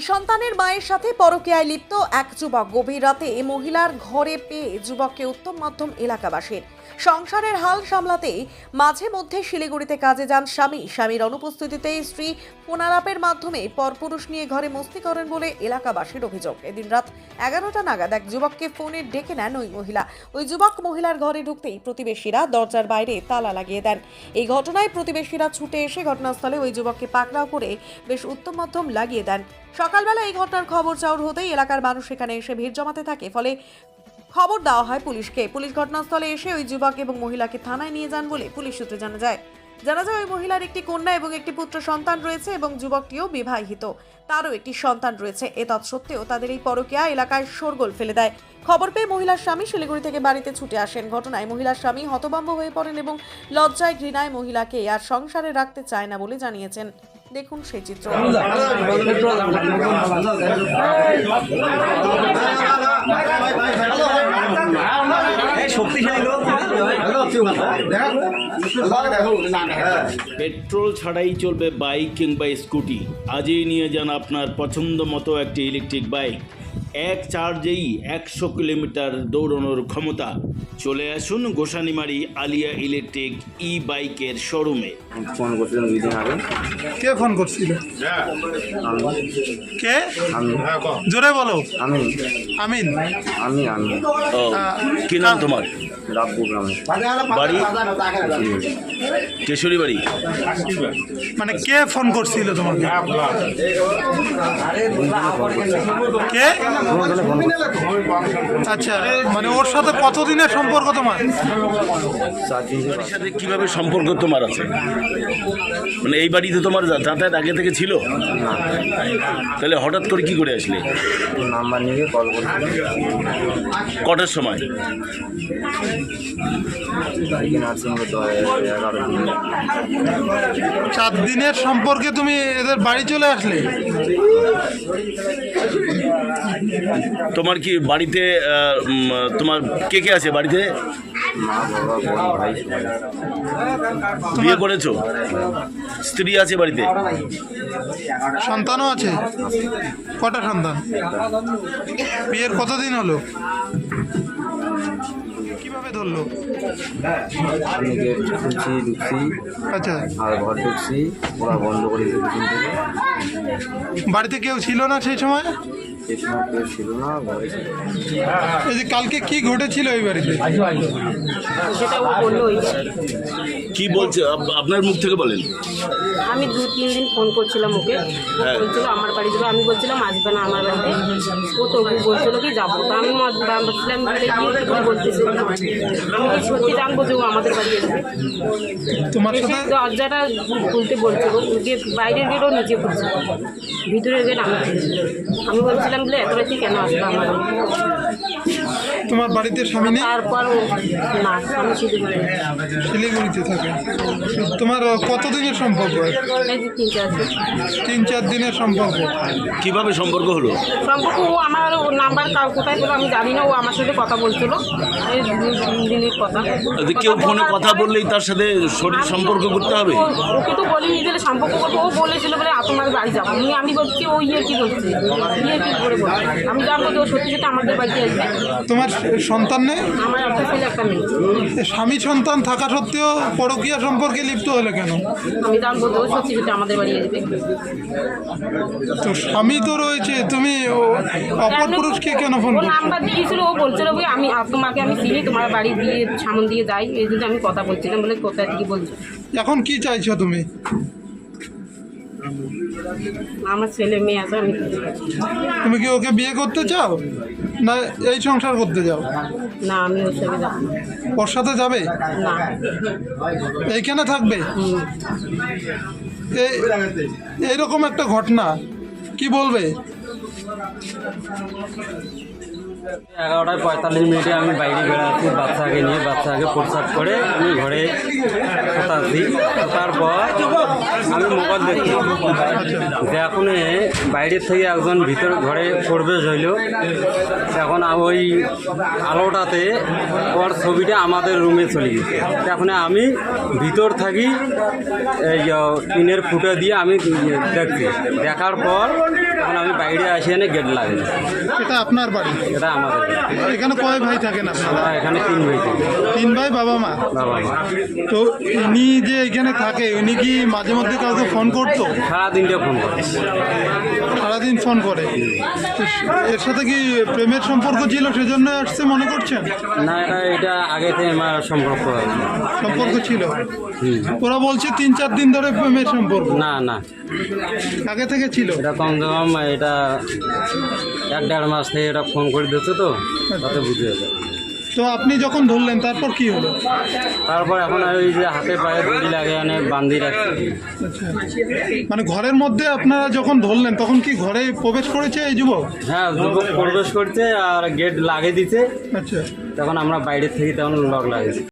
সন্তানের মায়ের সাথে পরকীয়ায় লিপ্ত এক যুবক গভীর রাতে মহিলার ঘরে পেয়ে যুবককে উত্তম মাধ্যম এলাকাবাসীর সংসারের হাল সামলাতে মাঝে মধ্যে শিলিগুড়িতে কাজে যান স্বামী। স্বামীর অনুপস্থিতিতে স্ত্রী ফোনালাপের মাধ্যমে পরপুরুষ নিয়ে ঘরে মস্তি করেন বলে এলাকাবাসীর অভিযোগ। এদিন রাত এগারোটা নাগাদ এক যুবককে ফোনে ডেকে নেন ওই মহিলা। ওই যুবক মহিলার ঘরে ঢুকতেই প্রতিবেশীরা দরজার বাইরে তালা লাগিয়ে দেন। এই ঘটনায় প্রতিবেশীরা ছুটে এসে ঘটনাস্থলে ওই যুবককে পাকড়াও করে বেশ উত্তম মাধ্যম লাগিয়ে দেন। সকালবেলা এই ঘটনার খবর চাউর হতেই এলাকার মানুষ সেখানে এসে ভিড় জমাতে থাকে। ফলে খবর দেওয়া হয় পুলিশকে। পুলিশ ঘটনাস্থলে এসে ওই যুবক এবং মহিলাকে থানায় নিয়ে যান বলে পুলিশ সূত্রে জানা যায়। জানা যায়, ওই মহিলার একটি কন্যা এবং একটি পুত্র সন্তান রয়েছে এবং যুবকটিও বিবাহিত। তারও একটি সন্তান রয়েছে। এ তৎসত্ত্বেও তাদের এই পরকীয়া এলাকায় শোরগোল ফেলে দেয়। খবর পেয়ে মহিলার স্বামী শিলিগুড়ি থেকে বাড়িতে ছুটে আসেন। ঘটনায় মহিলার স্বামী হতভম্ব হয়ে পড়েন এবং লজ্জায় ঘৃণায় মহিলাকে আর সংসারে রাখতে চায় না বলে জানিয়েছেন। দেখুন সেই চিত্র। পেট্রোল ছাড়াই চলবে বাইক কিংবা স্কুটি। আজই নিয়ে যান আপনার পছন্দ মতো একটি ইলেকট্রিক বাইক এক চার্জেই একশো কিলোমিটার দৌড়ানোর ক্ষমতা। চলে আসুন গোসানিমারি আলিয়া ইলেকট্রিক ই বাইকের শোরুমে। ফোন করছিলাম দুই দিন আগে। কে ফোন করছিল? কে? আমি। জোরে বলো। আমি। আমিন। আমি আমি। কি নাম তোমার? রাব্বু গ্রামে। বাড়ি? কেশরী বাড়ি। মানে কে ফোন করছিল তোমাকে? কে? আচ্ছা মানে ওর সাথে কতদিনের সম্পর্ক তোমার? সাথে কীভাবে সম্পর্ক তোমার আছে? মানে এই বাড়িতে তোমার যা- যাতায়াত আগে থেকে ছিল? তাহলে হঠাৎ করে কি করে আসলে? নাম্বার নিয়ে কল কটার সময়? চার দিনের সম্পর্কে তুমি এদের বাড়ি চলে আসলে? তোমার কি বাড়িতে তোমার কে কে আছে বাড়িতে? বিয়ে করেছ? স্ত্রী আছে বাড়িতে? সন্তানও আছে। কটা সন্তান? বিয়ের কতদিন হলো? কীভাবে ধরলো? আচ্ছা। আর বাড়িতে কেউ ছিল না সেই সময়? সময় কেউ ছিল না ঘরে ছিল। এই যে কালকে কি ঘটেছিল এই বাড়িতে? সেটা ও বললোই কি বলছে? আপ- আপনার মুখ থেকে বলেন। আমি দু তিন দিন ফোন করছিলাম ওকে। হ্যাঁ। বলছিল আমার বাড়ি যাবে। আমি বলছিলাম আসবে না আমার বাড়িতে। ও তবু বলছিল কি যাব। তা আমি মত- ভাবছিলাম যে কি কি বলতেছে? আমি কি সত্যি জানব যে ও আমাদের বাড়ি আসবে তোমার এসে দরজাটা খুলতে বলছিল যে বাইরের গেটও নিচে খুলছে ভিতরের গেট আমি খুলছি। আমি বলছিলাম বলে এত রাতে কেন আসবে আমার? তোমার বাড়িতে স্বামী নেই? তারপর ও না আমি শুধু শিলিগুড়িতে থাকে। তোমার কতদিনের সম্পর্ক? তিন চার দিনের সম্পর্ক। কীভাবে সম্পর্ক হলো? সম্পর্ক ও আমার ও নাম্বার কার কোথায় পেল আমি জানি না ও আমার সাথে কথা বলছিল। এই দিনের কথা। কেউ ফোনে কথা বললেই তার সাথে শরীর সম্পর্ক করতে হবে? ওকে তো বলিনি যে সম্পর্ক করব। ও বলেছিল বলে তোমার বাড়ি যাব। আমি আমি বলছি ও ইয়ে কি বলছি ইয়ে কি করে বলছে? আমি জানব যে ও সত্যি সত্যি আমাদের বাড়িতে আসবে। তোমার সন্তান নেই? আমার একটা ছেলে একটা মেয়ে স্বামী সন্তান থাকা সত্ত্বেও পরকীয়া সম্পর্কে লিপ্ত হলে কেন? আমি জানব যে সত্যি সত্যি আমাদের বাড়ি আসবে তো স্বামী তো রয়েছে তুমি ও- অপর পুরুষকে কেন ফোন ও করছ? নাম্বার দিয়েছিল ও বলছিল বলে আমি আ, তোমাকে আমি চিনি তোমার বাড়ি দিয়ে সামন দিয়ে যাই এই জন্য আমি কথা বলছিলাম বলে কোথায় থেকে বলছো? এখন কি চাইছো তুমি? আমার ছেলে মেয়ে আছে আমি তুমি কি ওকে বিয়ে করতে চাও? না এই সংসার করতে চাও না আমি ওর সঙ্গে যাব না। ওর সাথে যাবে? না। এইখানে থাকবে? হুম। এই- এইরকম একটা ঘটনা কি বলবে? এগারোটায় পঁয়তাল্লিশ মিনিটে আমি বাইরে বেড়াচ্ছি বাচ্চাকে নিয়ে বাচ্চাকে প্রসাদ করে আমি ঘরে শতাচ্ছি তারপর আমি মোবাইল দেখছি এখন বাইরের থেকে একজন ভিতর ঘরে প্রবেশ হইল। এখন ওই আলোটাতে ওর ছবিটা আমাদের রুমে চলে গেছে। এখন আমি ভিতর থাকি এই টিনের ফুটো দিয়ে আমি দেখছি। দেখার পর তখন আমি বাইরে আসি এনে গেট লাগে এটা আপনার বাড়ি? এটা আমাদের এখানে কয় ভাই থাকেন আপনারা? এখানে তিন ভাই থাকি। তিন ভাই বাবা মা? বাবা মা। তো ইনি যে এখানে থাকে উনি কি মাঝে মধ্যে কাউকে ফোন করতো? সারাদিনটা ফোন করে। সারাদিন ফোন করে। তো এর সাথে কি প্রেমের সম্পর্ক ছিল সেজন্য আসছে মনে করছেন? না এটা এটা আগে থেকে আমার সম্পর্ক সম্পর্ক ছিল? ওরা বলছে তিন চার দিন ধরে প্রেমের সম্পর্ক। না না। আগে থেকে ছিল? এটা কম এটা এক দেড় মাস থেকে এটা ফোন করে দিচ্ছে তো? তাতে বুঝে যাবে। তো আপনি যখন ধরলেন তারপর কি হলো? তারপর এখন আর ওই যে হাতে পায়ে দড়ি লাগে এনে বান্ধি রাখছে। আচ্ছা। মানে ঘরের মধ্যে আপনারা যখন ধরলেন তখন কি ঘরে প্রবেশ করেছে এই যুবক? হ্যাঁ যুবক প্রবেশ করছে আর গেট লাগিয়ে দিতে আচ্ছা। তখন আমরা বাইরে থেকে তখন লক লাগিয়েছি।